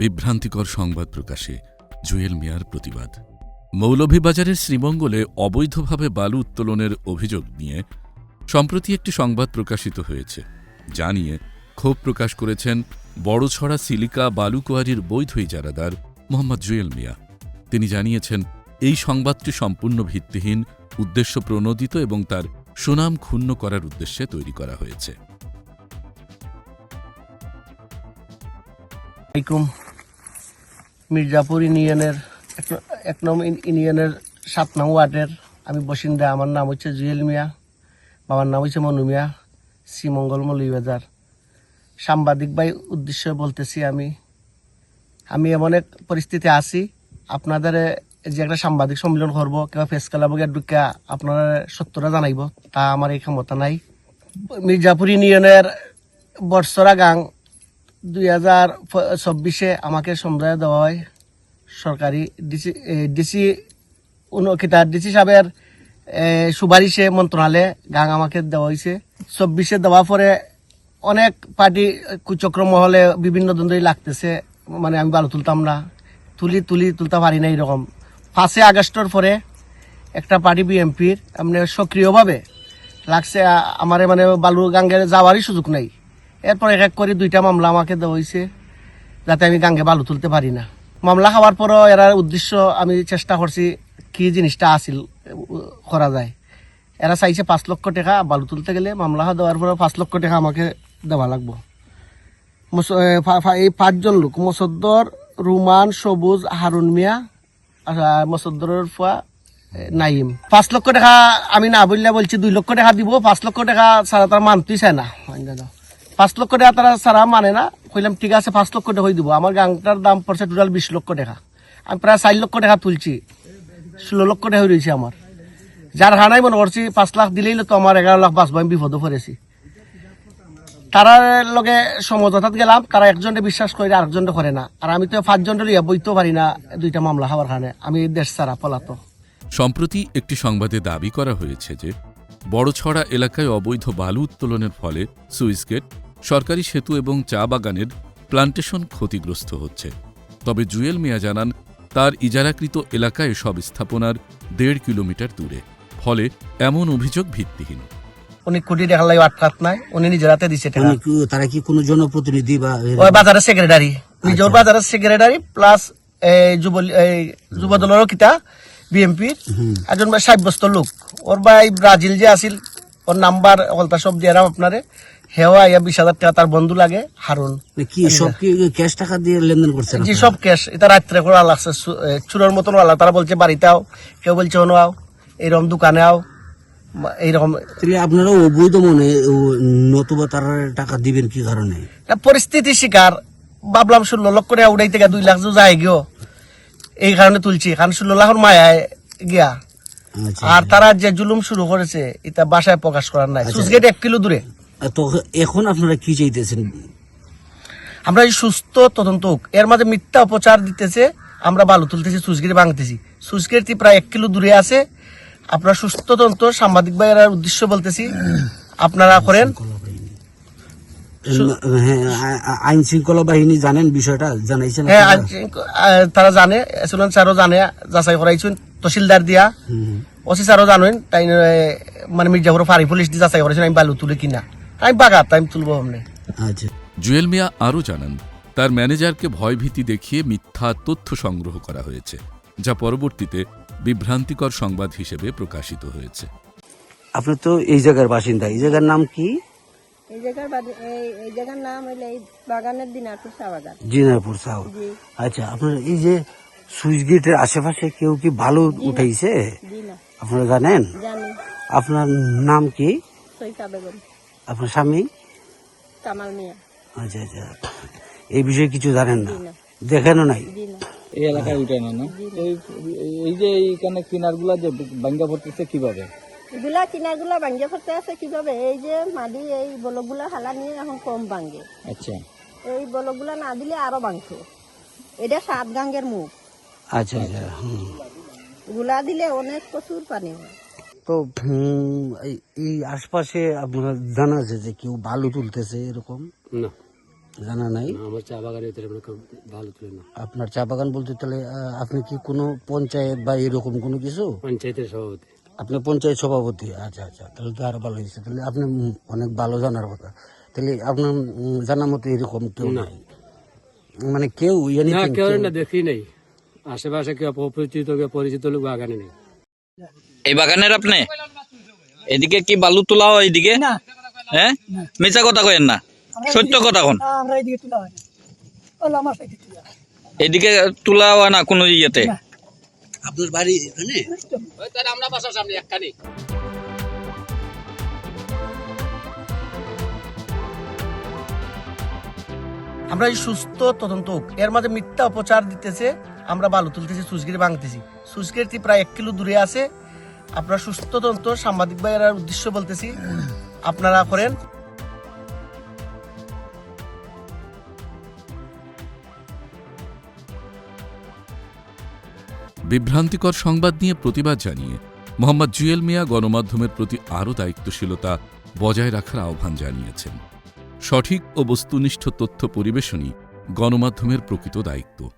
বিভ্রান্তিকর সংবাদ প্রকাশে জুয়েল মিয়ার প্রতিবাদ। মৌলভীবাজারের শ্রীমঙ্গলে অবৈধভাবে বালু উত্তোলনের অভিযোগ নিয়ে সম্প্রতি একটি সংবাদ প্রকাশিত হয়েছে, যা নিয়ে ক্ষোভ প্রকাশ করেছেন বড়ছড়া সিলিকা বালু কোয়ারির বৈধ ইজারাদার মোহাম্মদ জুয়েল মিয়া। তিনি জানিয়েছেন, এই সংবাদটি সম্পূর্ণ ভিত্তিহীন, উদ্দেশ্য প্রণোদিত এবং তার সুনাম ক্ষুণ্ণ করার উদ্দেশ্যে তৈরি করা হয়েছে। মির্জাপুর ইউনিয়নের এক- এক নং ইউন- ইউনিয়নের সাত নং ওয়ার্ডের আমি বসিন্দা, আমার নাম হচ্ছে জুয়েল মিয়া, বাবার নাম হচ্ছে মনু মিয়া, শ্রীমঙ্গল মৌলভীবাজার। সাংবাদিক ভাই উদ্দেশ্য বলতেছি আমি আমি এমন এক পরিস্থিতি আছি, আপনাদের যে একটা সাংবাদিক সম্মেলন করব, কিংবা ফেস ক্লাব ঢুকা আপনারা সত্যটা জানাইব, তা আমার এই ক্ষমতা নাই। মির্জাপুর ইউনিয়নের বর্ষরা গাং দুই হাজার চব্বিশে আমাকে সমঝায় দেওয়া হয় সরকারি ডিসি ডিসি কিতা ডিসি সাহেবের সুপারিশে মন্ত্রণালয়ে গাং আমাকে দেওয়া হয়েছে চব্বিশে দেওয়ার পরে অনেক পার্টি কুচক্র মহলে বিভিন্ন দ্বন্দ্বই লাগতেছে মানে আমি ভালো তুলতাম না। তুলি তুলি তুলতে পারি না এরকম। পাঁচই আগস্টের পরে একটা পার্টি বিএমপির মানে সক্রিয়ভাবে লাগছে আমারে মানে বালু গাঙ্গে যাওয়ারই সুযোগ নাই। এরপর এক এক করে দুইটা মামলা আমাকে দেওয়া হয়েছে যাতে আমি গাঙ্গে বালু তুলতে পারি না। মামলা খাওয়ার পরও এরা উদ্দেশ্য, আমি চেষ্টা করছি কি জিনিসটা আসিল, করা যায়। এরা চাইছে পাঁচ লক্ষ টাকা বালু তুলতে গেলে, মামলা দেওয়ার পরে পাঁচ লক্ষ টাকা আমাকে দেওয়া লাগবো। এই পাঁচজন লোক, মুসদ্দর, রুমান, সবুজ, হারুন মিয়া আর মুসদ্দরের ফুয়া নাইম। পাঁচ লক্ষ টাকা আমি না বললে বলছি, দুই লক্ষ টাকা দিব, পাঁচ লক্ষ টাকা সারা তারা মানতেই না। পাঁচ লক্ষ টাকা তারা সারা মানে না। কইলাম, ঠিক আছে, পাঁচ লক্ষ টাকা হয়ে দিব। আমার গাংটার দাম পড়ছে টোটাল বিশ লক্ষ টাকা। আমি প্রায় চার লক্ষ টাকা তুলছি। ষোলো লক্ষ টাকা হয়ে রয়েছে আমার। যার হানাই মনে করছি, পাঁচ লাখ দিলেই তো আমার এগারো লাখ বাঁচবো, আমি বিপদে পড়েছি। তারার লগে সমঝোতাত গেলাম, তারা একজনে বিশ্বাস করে আরেকজনে করে না। আর আমি তো পাঁচজনে লিয়া বইতেও পারি না দুইটা মামলা হওয়ার কারণে। আমি দেশ ছাড়া পলাতো সম্প্রতি একটি সংবাদে দাবি করা হয়েছে যে, বড়ছড়া এলাকায় অবৈধ বালু উত্তোলনের ফলে সুইসগেট সরকারি সেতু এবং চা বাগানের প্লান্টেশন ক্ষতিগ্রস্ত হচ্ছে। তবে জুয়েল মিয়া জানান তার ইজারাকৃত এলাকায় সব স্থাপনার দেড় কিলোমিটার দূরে। ফলে এমন অভিযোগ ভিত্তিহীন। উনি কোটি টাকা লাগে আটকাত নাই। উনি নিজের হাতে দিছে টাকা। কি- তারা কি কোনো জনপ্রতিনিধি বা বাজারের সেক্রেটারি নিজের বাজারের সেক্রেটারি প্লাস যুব এই যুব দলেরও কিতা বিএমপির একজন ভাই সাব্যস্ত লোক। ওর ভাই ব্রাজিল যে আছিল ওর নাম্বার অলতা সব দিয়ে আপনারে। হেও আইয়া বিশ হাজার টাকা তার বন্ধু লাগে হারুন। মানে কি সব কি ক্যাশ টাকা দিয়ে লেনদেন করছেন জি সব ক্যাশ এটা রাত্রে করা লাগছে চুরের মতন আলা তারা বলছে বাড়িতে আও। কেউ বলছে অন্য আও এইরকম দোকানে আও। এইরকম তাহলে আপনারা অবৈধ মনে নতুবা তারা টাকা দিবেন কি কারণে? পরিস্থিতি শিকার। ভাবলাম ষোলো লক্ষ টাকা উড়াই থেকে দুই লাখ যে যায় গিয়েও এই কারণে তুলছি। কারণ ষোলো লাখের মায়ায় গিয়া। আচ্ছা। আর তারা যে জুলুম শুরু করেছে এটা বাসায় প্রকাশ করার নাই। সুসগেট এক কিলো দূরে। তো এখন আপনারা কি চাইতেছেন? আমরা এই সুস্থ তদন্ত এর মাঝে মিথ্যা অপচার দিতেছে আমরা বালু তুলতেছি সুসগিরি ভাঙতেছি। সুসগিরি প্রায় এক কিলো দূরে আছে। আপনারা সুস্থ তদন্ত সাংবাদিক ভাইয়ের উদ্দেশ্য বলতেছি আপনারা করেন। হ্যাঁ আইন শৃঙ্খলা বাহিনী জানেন বিষয়টা জানাইছেন হ্যাঁ তারা জানে এসুলেন স্যারও জানে যাচাই করাইছেন তহসিলদার দিয়া। ওসি স্যারও জানেন তাই মানে মির্জাপুর ফাঁড়ি পুলিশ দিয়ে যাচাই করেছেন আমি বালু তুলে কিনা। আমি বাগাত আমি তুলবো সামনে। আচ্ছা। জুয়েল মিয়া আরও জানান তার ম্যানেজারকে ভয়ভীতি দেখিয়ে মিথ্যা তথ্য সংগ্রহ করা হয়েছে যা পরবর্তীতে বিভ্রান্তিকর সংবাদ হিসেবে প্রকাশিত হয়েছে। আপনি তো এই জায়গার বাসিন্দা এই জায়গার নাম কি? এই জায়গার এই এই জায়গার নাম হইলে এই বাগানের দিনারপুর চা বাগান। জিনারপুর সাউ আচ্ছা আপনার এই যে সুইচ গেটের আশেপাশে কেউ কি ভালো উঠাইছে? জি না। আপনারা জানেন? জানি। আপনার নাম কি? সৈতা বেগম। আপনার স্বামী? কামাল মিয়া। আচ্ছা আচ্ছা। এই বিষয়ে কিছু জানেন না? দেখানো নাই? এই এলাকায় উঠে না না? এই এই যে এইখানে কিনারগুলা যে ভাঙ্গা পড়তেছে কীভাবে? এগুলা কিনারগুলা ভাঙ্গে ফেলতে আছে কীভাবে? এই যে মাটি এই বলকগুলা হালা নিয়ে এখন কম ভাঙ্গে। আচ্ছা। এই বলকগুলা না দিলে আরও ভাঙতো। এটা সাত গাঙ্গের মুখ। আচ্ছা আচ্ছা। গুলা দিলে অনেক প্রচুর পানি হয়। তো এই- এই আশপাশে আপনার জানা আছে যে কেউ বালু তুলতেছে এরকম? না। জানা নাই? আমার চা বাগানে ভালো তুলে না। আপনার চা বাগান বলতে তাহলে আপনি কি কোনো পঞ্চায়েত বা এরকম কোনো কিছু? পঞ্চায়েতের সভাপতি। আপনি পঞ্চায়েত সভাপতি? আচ্ছা আচ্ছা তাহলে তো আরও ভালো হয়েছে। তাহলে আপনি অনেক ভালো জানার কথা। তাহলে আপনার জানা মতো এরকম কেউ নাই? মানে কেউ না কেউ কেউ- না দেখি নাই। আশেপাশে কেউ অপরিচিত কেউ পরিচিত লোক বাগানে নেই। এই বাগানের আপনি? এদিকে কি বালু তোলা হয় এদিকে? হ্যাঁ মিছা কথা কয়েন না। সত্য কথা কোন। আমরা এদিকে তোলা হয় না। কোনো ইয়েতে? আপনার বাড়ি এখানে? আমরা এই সুস্থ তদন্ত হোক। এর মাঝে মিথ্যা অপচার দিতেছে আমরা বালু তুলতেছি সুচগিরি ভাঙতেছি। সুচগিরি প্রায় এক কিলো দূরে আছে। আপনারা সুস্থ তদন্ত সাংবাদিক ভাইয়ের উদ্দেশ্য বলতেছি, আপনারা করেন। বিভ্রান্তিকর সংবাদ নিয়ে প্রতিবাদ জানিয়ে মোহাম্মদ জুয়েল মিয়া গণমাধ্যমের প্রতি আরও দায়িত্বশীলতা বজায় রাখার আহ্বান জানিয়েছেন। সঠিক ও বস্তুনিষ্ঠ তথ্য পরিবেশনই গণমাধ্যমের প্রকৃত দায়িত্ব।